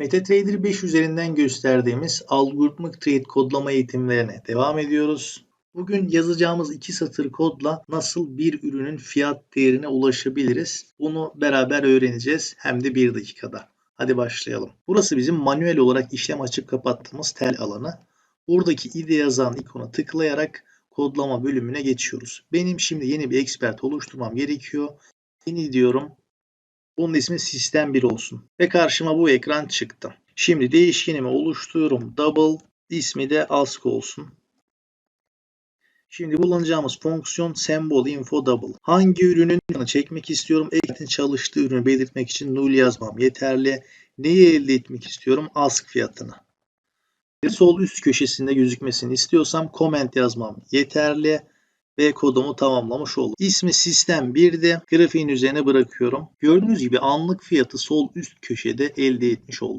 MetaTrader 5 üzerinden gösterdiğimiz algoritmik trade kodlama eğitimlerine devam ediyoruz. Bugün yazacağımız iki satır kodla nasıl bir ürünün fiyat değerine ulaşabiliriz? Bunu beraber öğreneceğiz hem de bir dakikada. Hadi başlayalım. Burası bizim manuel olarak işlem açıp kapattığımız tel alanı. Buradaki ide yazan ikona tıklayarak kodlama bölümüne geçiyoruz. Benim şimdi yeni bir expert oluşturmam gerekiyor. Yeni diyorum. Bunun ismi sistem 1 olsun. Ve karşıma bu ekran çıktı. Şimdi değişkenimi oluşturuyorum. Double ismi de ask olsun. Şimdi kullanacağımız fonksiyon symbol info double. Hangi ürünün çekmek istiyorum? Ektin çalıştığı ürünü belirtmek için null yazmam yeterli. Neyi elde etmek istiyorum? Ask fiyatını. Ve sol üst köşesinde gözükmesini istiyorsam comment yazmam yeterli ve kodumu tamamlamış oldum. İsmi sistem 1'de grafiğin üzerine bırakıyorum. Gördüğünüz gibi anlık fiyatı sol üst köşede elde etmiş oldum.